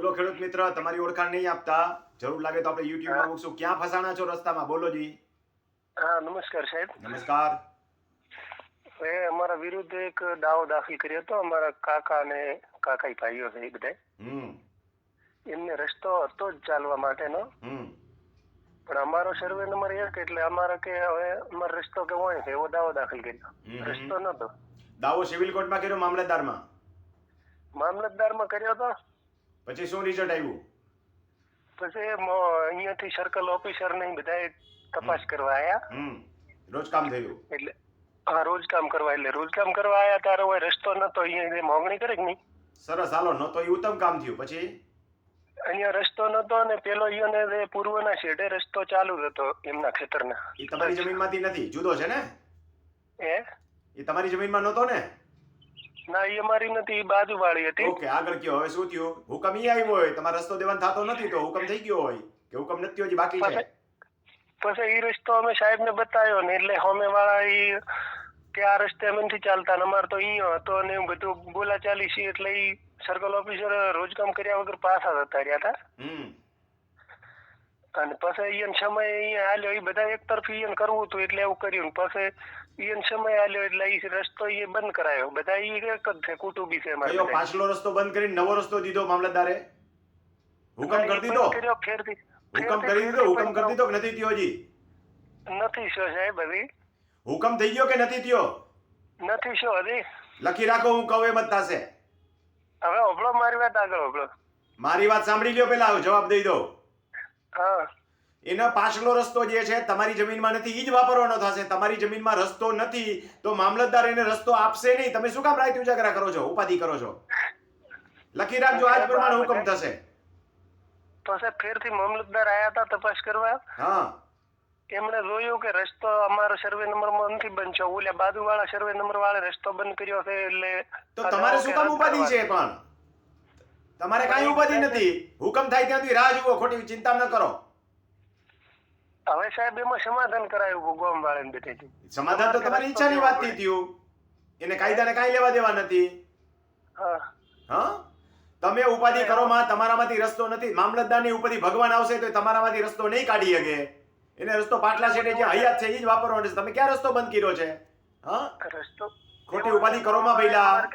બોલો ખેડૂત મિત્ર તમારી ઓળખાણ નહીં આપતા. જરૂર લાગે તો આપણે યુટ્યુબમાં મૂકશું. ક્યાં ફસાણા છો રસ્તામાં? બોલો જી. હા નમસ્કાર સાહેબ. નમસ્કાર. એ અમારા વિરુદ્ધ એક દાવો દાખલ કર્યો હતો. અમારા કાકા અને કાકાઈ ભાઈઓ છે એ બધા એમને રસ્તો હતો જ ચાલવા માટેનો. હમ. પણ અમારો સર્વે નંબર એક એટલે અમારે કે હવે અમારો રસ્તો કે હોય છે એવો દાવો દાખલ કર્યો. રસ્તો નતો દાવો સિવિલ કોર્ટમાં કર્યો મામલતદારમાં? મામલતદારમાં કર્યો હતો પછી શું રિઝલ્ટ આવ્યું? પછી અહીંયાથી સર્કલ ઓફિસર ને બધા તપાસ કરવા આવ્યા રોજ કામ થયું? એટલે હા રોજ કામ કરવા એટલે રોજ કામ કરવા આવ્યા તારો હોય રસ્તો નતો અહીંયા મોગણી કરે કે નહીં? સરસ હાલો ન તો એ ઉત્તમ કામ થયું પછી? અહીંયા રસ્તો નતો અને પેલો ઈયોને પૂર્વના શેઢે રસ્તો ચાલુ હતો એમના ખેતરના. એ તમારી જમીનમાંથી નથી જુદો છે ને? એ એ તમારી જમીનમાં નતો ને? ના એ અમારી નથી બાજુ બાજુવાળી હતી. ઓકે આગળ કયો હવે શું થયું? હુકમ ઈ આવ્યો હોય તમારે રસ્તો દેવાનો થતો નથી તો હુકમ થઈ ગયો હોય કે હુકમ નથી હજી બાકી છે? પછી ઈ રસ્તો અમે સાહેબ ને બતાવ્યો ને એટલે સામે વાળા ઈ કે આ રસ્તે અમે નથી ચાલતા ને અમારે તો અહીંયા હતો ને બધું બોલાચાલી છે એટલે ઈ સર્કલ ઓફિસર રોજ કામ કર્યા વગર પાછા જતા રહ્યા હતા. હમ. અને પછી ઈયન સમય અહીંયા આલ્યો એ બધા એક તરફી ઈયન કરવું હતું એટલે એવું કર્યું. ને પછી ઈયન સમય આલ્યો એટલે એ રસ્તો એ બંધ કરાયો. બધા ઈ એક જ છે કુટુંબી છે મારે પાછલો રસ્તો બંધ કરીને નવો રસ્તો દીધો મામલતદારે? હુકમ કરી દીધો? હુકમ કરી દીધો? હુકમ કરી દીધો કે નથી થયો હજી? નથી શો સાહેબ હજી. હુકમ થઈ ગયો કે નથી થયો? નથી શો હજી. લખી રાખો હું કહું એમ જ થશે. હવે ઓબળો મારી વાત આગળ ઓબળો મારી વાત સાંભળી લ્યો પેલા જવાબ દઈ દો એનો પાછલો રસ્તો જે છે તમારી જમીનમાં નથી ઈ જ વાપરવાનો થશે. તમારી જમીનમાં રસ્તો નથી તો મામલતદાર એને રસ્તો આપશે નહીં. તમે શું કામ રાયત ઉજાગરા કરો છો ઉપાધિ કરો છો? લખી રાખજો આજ પ્રમાણે હુકમ થશે. પછી ફેરથી મામલતદાર આયા હતા તપાસ કરવા. હા. એમણે જોયું કે રસ્તો અમારો સર્વે નંબરમાં નથી બનશો ઓલા બાજુવાળા સર્વે નંબર વાળા રસ્તો બંધ કર્યો છે એટલે તો તમારે શું કામ ઉપાધિ છે પણ? તમારે કાંઈ ઉપાધિ નથી. હુકમ થાય ત્યાંથી રાહ જુઓ ખોટી ચિંતા ન કરો. હવે સાહેબ એમાં સમાધાન કરાયું ભગવાન વાળાને બેઠેથી. સમાધાન તો તમારી ઈચ્છાની વાતથી થયું. એને કાયદાને કાંઈ લેવા દેવા નથી. હા. તમે ઉપાધિ કરો માં તમારામાંથી રસ્તો નથી. મામલતદારની ઉપાધિ ભગવાન આવશે તો તમારામાંથી રસ્તો નહીં કાઢી શકે. એને રસ્તો પાટલા છેડે જે હયાત છે એ જ વાપરવાનો છે. તમે ક્યાં રસ્તો બંધ કર્યો છે? હા? રસ્તો ખોટી ઉપાધિ કરો માં ભઈલા.